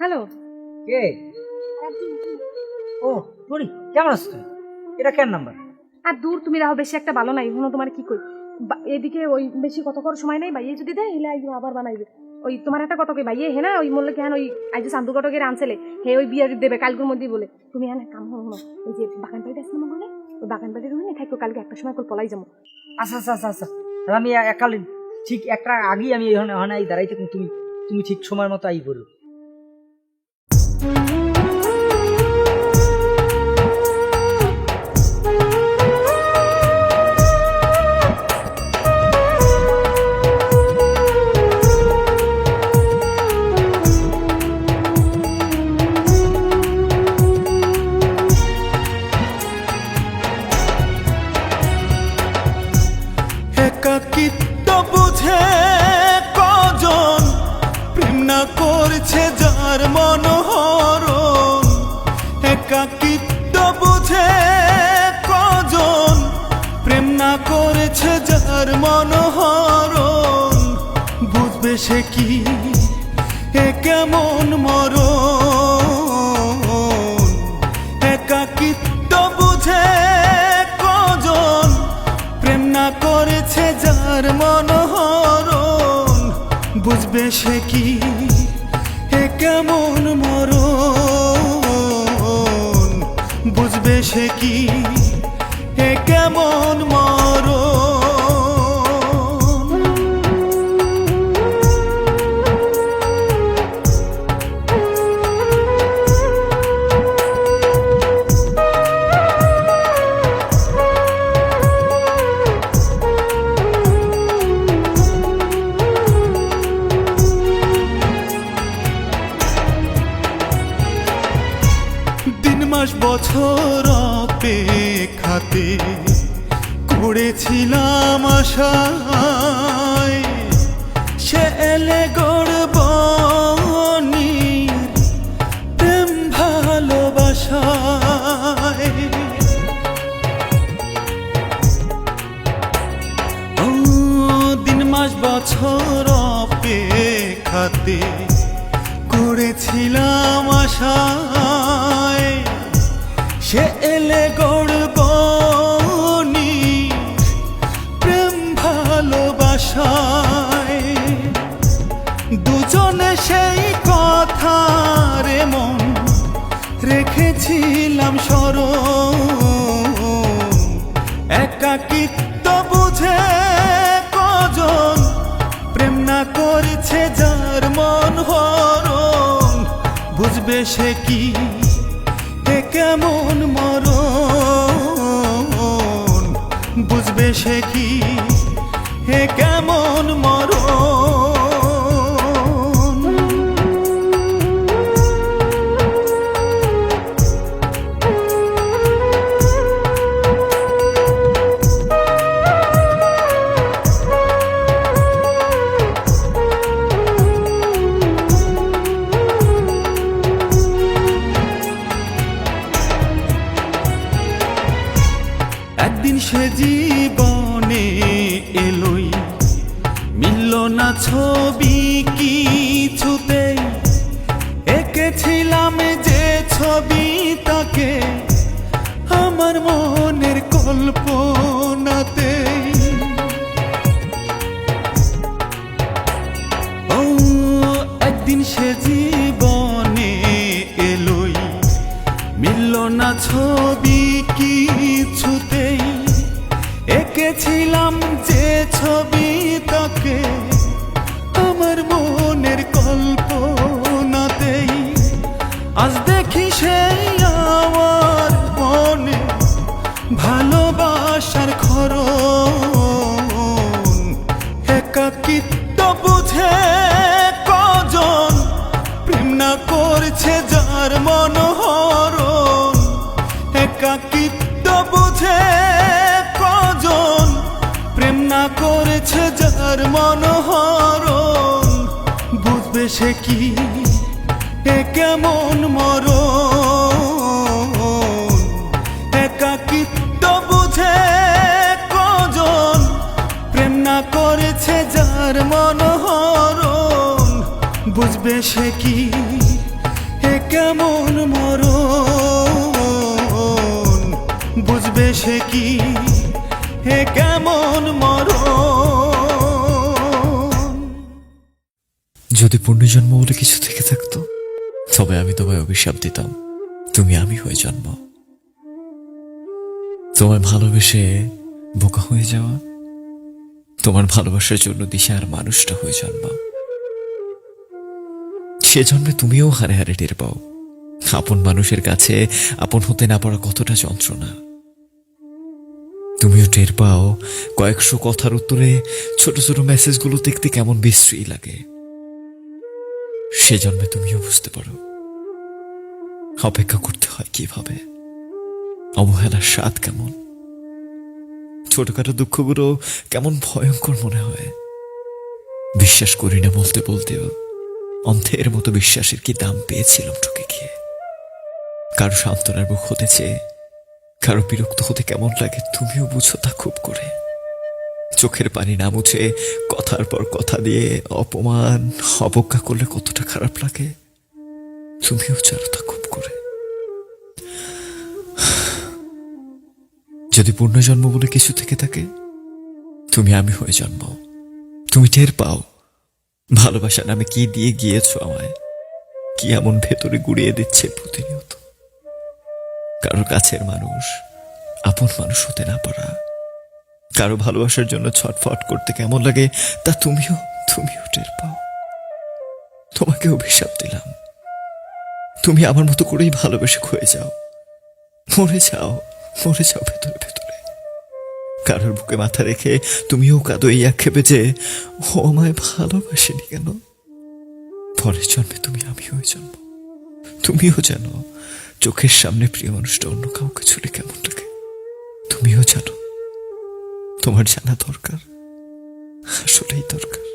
Hello. কে? ও টুরি কেমন আছো তুমি? এটা কেন নাম্বার? আর দূর তুমি রাহো বেশি একটা ভালো নাই হনো তোমার কি কই? বা- এদিকে ওই বেশি কত কর সময় নাই ভাইয়ে যদি দেয় হিলে আইও আবার বানাইবে। ওই তোমার একটা কত কই ভাইয়ে হে না ওই মূল্য কেন ওই আজ সান্দু কটকের আনছেলে হে ওই বিয়ে দেবে কালকের মধ্যেই বলে তুমি হ্যাঁ কাম হো হনো ওই যে বাগান বাড়িতে আসলে মঙ্গলে ওই বাগান বাড়ির রুমে থাকো কালকে একটা সময় করে পলাই যাব। আচ্ছা আচ্ছা আচ্ছা আচ্ছা আর আমি একালে ঠিক একটা আগেই আমি এখানে ওখানে আই দাঁড়াই থাকুন তুমি তুমি ঠিক সময় মতো আই করো একাকিত্ব করেছে যার মনোহরণ বুঝবে সে কি? এ কেমন মরণ? একাকিত্ব বুঝে কজন? প্রেম না করেছে যার মনোহরণ বুঝবে সে কি? এ কেমন মরণ? বুঝবে সে কি? বছর অপেক্ষাতে করেছিলাম আশায়। সে এলে গড়বনির প্রেম ভালোবাসায়। দিন মাস বছর করেছিলাম আশায়। বুঝবে সে কি কেমন মরণ? বুঝবে সে কি? হে কেমন মরণ? সে জীবনে এলোই। মিলল না ছবি কিছুতে এঁকেছিলাম যে ছবি তাকে আমার মনের কল্পনাতে। ও, একদিন সে এঁকেছিলাম যে ছবি তাকে আমার মনের কল্পনাতেই। আজ দেখি সেই আমার মনে ভালোবাসার খরণ। একাকিত্ব বুঝে কজন প্রেম না করছে যার মনোহরণ। একাকিত্ব বুঝে করেছে যার মনোহরণ, বুঝবে সে কি? এ কেমন মরণ? একাকিত্ব বুঝে কজন? প্রেম না করেছে যার মনোহরণ, বুঝবে সে কি? কেমন মরণ? বুঝবে সে কি? যদি পুণ্যজন্ম বলে কিছু থেকে থাকতো, তবে আমি তোমায় অভিশাপ দিতাম। তুমি আমি হয়ে জন্ম। তোমায় ভালোবেসে বোকা হয়ে যাওয়া, তোমার ভালোবাসার জন্য দিশার মানুষটা হয়ে জন্ম। সে জন্মে তুমিও হারে হারে টের পাও। আপন মানুষের কাছে আপন হতে না পারা কতটা যন্ত্রণা। তুমিও টের পাও কয়েকশো কথার উত্তরে ছোট ছোট মেসেজগুলো দেখতে কেমন বিশ্রী লাগে। সে জন্মে তুমিও বুঝতে পারো। অপেক্ষা করতে হয় কীভাবে। অবহেলার স্বাদ কেমন। ছোটখাটো দুঃখগুলো কেমন ভয়ঙ্কর মনে হয়। বিশ্বাস করি না বলতে বলতেও অন্ধের মতো বিশ্বাসের কি দাম পেয়েছিলাম ঠকে গিয়ে। কারও সান্ত্বনার মুখ হতে চেয়ে, কারও বিরক্ত হতে কেমন লাগে তুমিও বুঝো তা খুব করে। চোখের পানি না মুছে কথার পর কথা দিয়ে অপমান, অবজ্ঞা করলে কতটা খারাপ লাগে? তুমিও জানো তা খুব করে। যদি পুনর্জন্ম বলে কিছু থেকে থাকে, তুমি আমি হয়ে জন্ম। তুমি টের পাও, ভালোবাসা নামে কি দিয়ে গিয়েছো আমায়? কি এমন ভেতরে গুড়িয়ে দিচ্ছে প্রতিনিয়ত? কারোর কাছের মানুষ, আপন মানুষ হতে না পারা। কারও ভালোবাসার জন্য ছটফট করতে কেমন লাগে, তা তুমিও তুমিও টের পাও। তোমাকে অভিশাপ দিলাম। তুমি আমার মতো করেই ভালোবেসে ক্ষয়ে যাও। মরে যাও মরে যাও ভেতরে ভেতরে। কারোর বুকে মাথা রেখে তুমিও কাঁদো এই আক্ষেপে যে, ও আমায় ভালোবাসেনি কেন? পরের জন্মে তুমি আমি জন্ম। তুমিও জানো, চোখের সামনে প্রিয় মানুষটা অন্য কাউকে ছুড়ে কেমন লাগে। তুমিও জানো তোমার জানা দরকার। আসলেই দরকার।